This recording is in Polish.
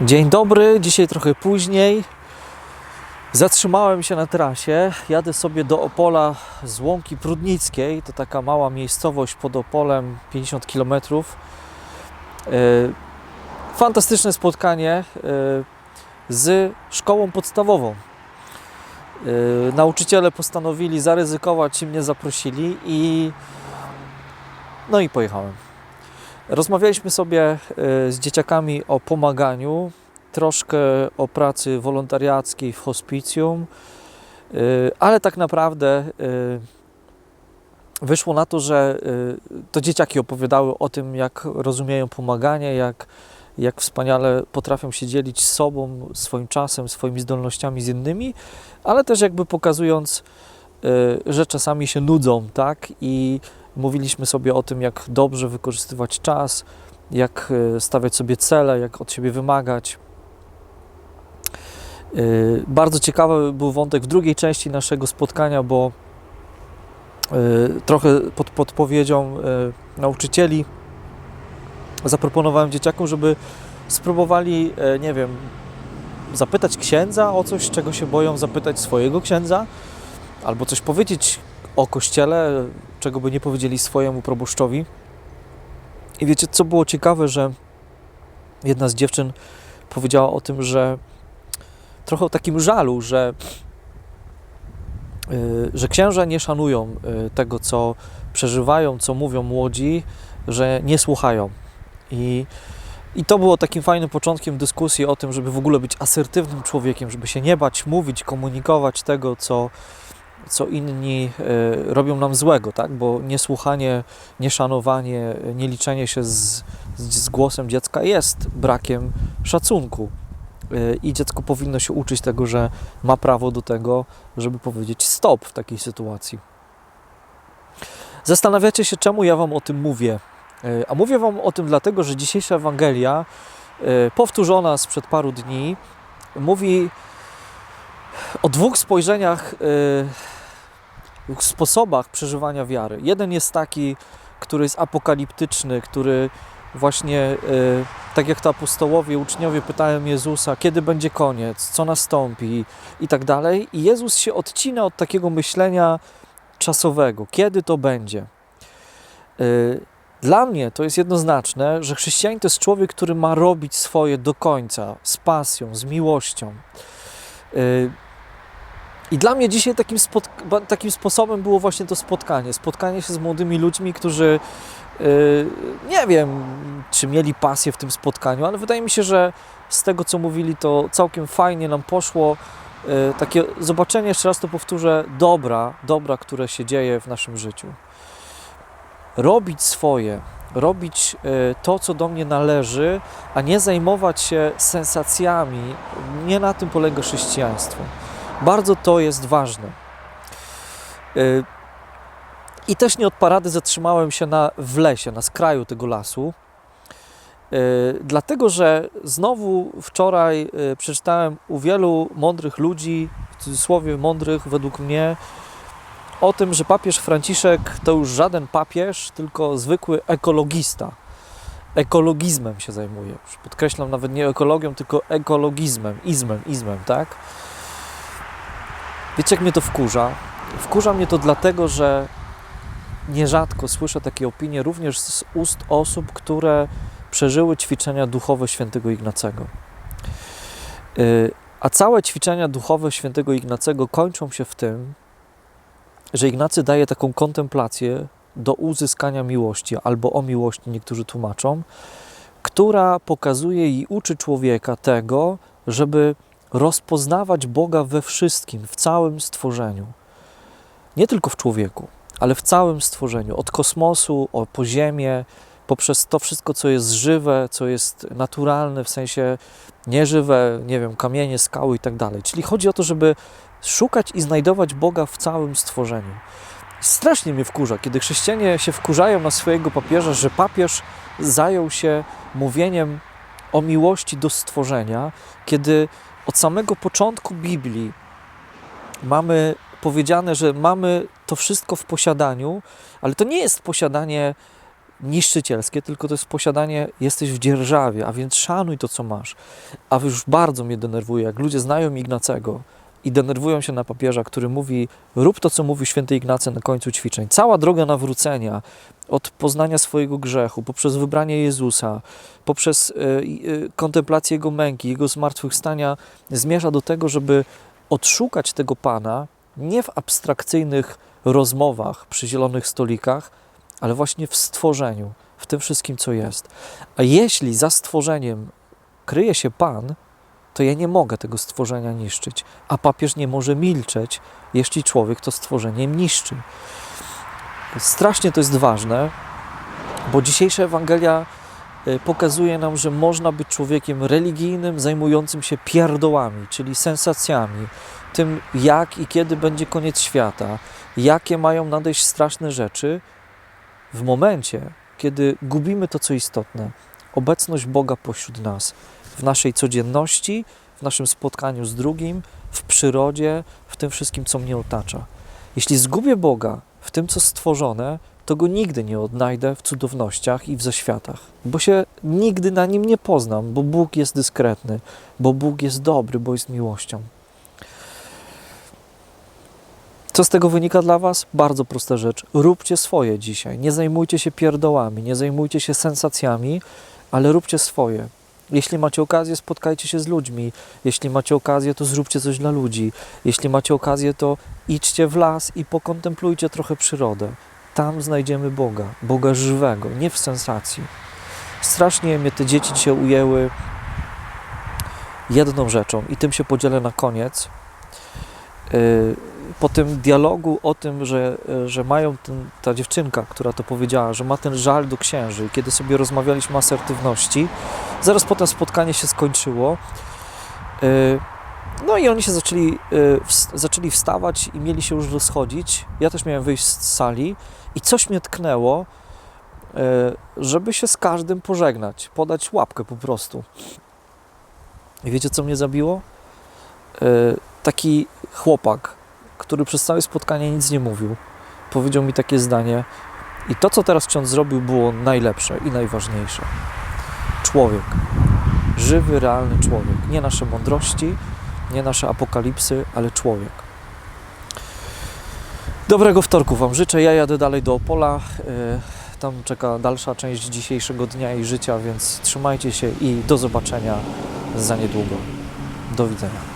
Dzień dobry, dzisiaj trochę później. Zatrzymałem się na trasie. Jadę sobie do Opola z Łąki Prudnickiej. To taka mała miejscowość pod Opolem, 50 km. Fantastyczne spotkanie e, z szkołą podstawową. E, Nauczyciele postanowili zaryzykować i mnie zaprosili i no i pojechałem. Rozmawialiśmy sobie e, z dzieciakami o pomaganiu, troszkę o pracy wolontariackiej w hospicjum, e, ale tak naprawdę e, wyszło na to, że to dzieciaki opowiadały o tym, jak rozumieją pomaganie, jak, jak wspaniale potrafią się dzielić sobą, swoim czasem, swoimi zdolnościami z innymi, ale też jakby pokazując, że czasami się nudzą, tak? I Mówiliśmy sobie o tym, jak dobrze wykorzystywać czas, jak e, stawiać sobie cele, jak od siebie wymagać. E, Bardzo ciekawy był wątek w drugiej części naszego spotkania, bo e, trochę pod podpowiedzią nauczycieli zaproponowałem dzieciakom, żeby spróbowali, nie wiem, zapytać księdza o coś, czego się boją, zapytać swojego księdza, albo coś powiedzieć o kościele, czego by nie powiedzieli swojemu proboszczowi. I wiecie, co było ciekawe, że jedna z dziewczyn powiedziała o tym, że trochę o takim żalu, że, yy, że księża nie szanują yy, tego, co przeżywają, co mówią młodzi, że nie słuchają. I, I to było takim fajnym początkiem dyskusji o tym, żeby w ogóle być asertywnym człowiekiem, żeby się nie bać mówić, komunikować tego, co, co inni e, robią nam złego, tak? Bo niesłuchanie, nieszanowanie, nieliczenie się z, z, głosem dziecka jest brakiem szacunku. E, I dziecko powinno się uczyć tego, że ma prawo do tego, żeby powiedzieć stop w takiej sytuacji. Zastanawiacie się, czemu ja Wam o tym mówię. E, A mówię Wam o tym dlatego, że dzisiejsza Ewangelia, powtórzona sprzed paru dni, mówi o dwóch spojrzeniach, y, dwóch sposobach przeżywania wiary. Jeden jest taki, który jest apokaliptyczny, który właśnie, y, tak jak to apostołowie, uczniowie pytają Jezusa, kiedy będzie koniec, co nastąpi i tak dalej. I Jezus się odcina od takiego myślenia czasowego, kiedy to będzie. Y, Dla mnie to jest jednoznaczne, że chrześcijanin to jest człowiek, który ma robić swoje do końca, z pasją, z miłością. I dla mnie dzisiaj takim, takim sposobem było właśnie to spotkanie. Spotkanie się z młodymi ludźmi, którzy y, nie wiem, czy mieli pasję w tym spotkaniu, ale wydaje mi się, że z tego, co mówili, to całkiem fajnie nam poszło. Y, Takie zobaczenie, jeszcze raz to powtórzę, dobra, dobra, które się dzieje w naszym życiu. Robić swoje, robić y, to, co do mnie należy, a nie zajmować się sensacjami. Nie na tym polega chrześcijaństwo. Bardzo to jest ważne. Y, I też nie od parady zatrzymałem się na, w lesie, na skraju tego lasu. Y, Dlatego, że znowu wczoraj y, przeczytałem u wielu mądrych ludzi, w cudzysłowie mądrych według mnie, o tym, że papież Franciszek to już żaden papież, tylko zwykły ekologista. Ekologizmem się zajmuje. Podkreślam nawet nie ekologią, tylko ekologizmem, izmem, izmem, tak? Wiecie, jak mnie to wkurza? Wkurza mnie to dlatego, że nierzadko słyszę takie opinie również z ust osób, które przeżyły ćwiczenia duchowe świętego Ignacego. Yy, A całe ćwiczenia duchowe świętego Ignacego kończą się w tym, że Ignacy daje taką kontemplację do uzyskania miłości, albo o miłości niektórzy tłumaczą, która pokazuje i uczy człowieka tego, żeby rozpoznawać Boga we wszystkim, w całym stworzeniu. Nie tylko w człowieku, ale w całym stworzeniu. Od kosmosu, o poziemię, poprzez to wszystko, co jest żywe, co jest naturalne, w sensie nieżywe, nie wiem, kamienie, skały i tak dalej. Czyli chodzi o to, żeby szukać i znajdować Boga w całym stworzeniu. Strasznie mnie wkurza, kiedy chrześcijanie się wkurzają na swojego papieża, że papież zajął się mówieniem o miłości do stworzenia, kiedy od samego początku Biblii mamy powiedziane, że mamy to wszystko w posiadaniu, ale to nie jest posiadanie niszczycielskie, tylko to jest posiadanie, jesteś w dzierżawie, a więc szanuj to, co masz. A już bardzo mnie denerwuje, jak ludzie znają Ignacego i denerwują się na papieża, który mówi, rób to, co mówi święty Ignacy na końcu ćwiczeń. Cała droga nawrócenia, od poznania swojego grzechu, poprzez wybranie Jezusa, poprzez y, y, kontemplację Jego męki, Jego zmartwychwstania, zmierza do tego, żeby odszukać tego Pana nie w abstrakcyjnych rozmowach przy zielonych stolikach, ale właśnie w stworzeniu, w tym wszystkim, co jest. A jeśli za stworzeniem kryje się Pan, to ja nie mogę tego stworzenia niszczyć, a papież nie może milczeć, jeśli człowiek to stworzenie niszczy. Strasznie to jest ważne, bo dzisiejsza Ewangelia y, pokazuje nam, że można być człowiekiem religijnym, zajmującym się pierdołami, czyli sensacjami, tym jak i kiedy będzie koniec świata, jakie mają nadejść straszne rzeczy, w momencie, kiedy gubimy to, co istotne, obecność Boga pośród nas, w naszej codzienności, w naszym spotkaniu z drugim, w przyrodzie, w tym wszystkim, co mnie otacza. Jeśli zgubię Boga w tym, co stworzone, to go nigdy nie odnajdę w cudownościach i w zaświatach, bo się nigdy na nim nie poznam, bo Bóg jest dyskretny, bo Bóg jest dobry, bo jest miłością. Co z tego wynika dla Was? Bardzo prosta rzecz. Róbcie swoje dzisiaj. Nie zajmujcie się pierdołami, nie zajmujcie się sensacjami, ale róbcie swoje. Jeśli macie okazję, spotkajcie się z ludźmi. Jeśli macie okazję, to zróbcie coś dla ludzi. Jeśli macie okazję, to idźcie w las i pokontemplujcie trochę przyrodę. Tam znajdziemy Boga, Boga żywego, nie w sensacji. Strasznie mnie te dzieci dzisiaj ujęły jedną rzeczą i tym się podzielę na koniec. Yy, po tym dialogu o tym, że, że mają ten, ta dziewczynka, która to powiedziała, że ma ten żal do księży, kiedy sobie rozmawialiśmy o asertywności, zaraz potem spotkanie się skończyło. Yy, no i oni się zaczęli, yy, zaczęli wstawać i mieli się już rozchodzić. Ja też miałem wyjść z sali i coś mnie tknęło, yy, żeby się z każdym pożegnać, podać łapkę po prostu. I wiecie, co mnie zabiło? Taki chłopak, który przez całe spotkanie nic nie mówił, powiedział mi takie zdanie: I to, co teraz ksiądz zrobił, było najlepsze i najważniejsze. Człowiek, żywy, realny człowiek. Nie nasze mądrości, nie nasze apokalipsy, ale człowiek. Dobrego wtorku Wam życzę. Ja jadę dalej do Opola. Tam czeka dalsza część dzisiejszego dnia i życia, więc trzymajcie się i do zobaczenia za niedługo. Do widzenia.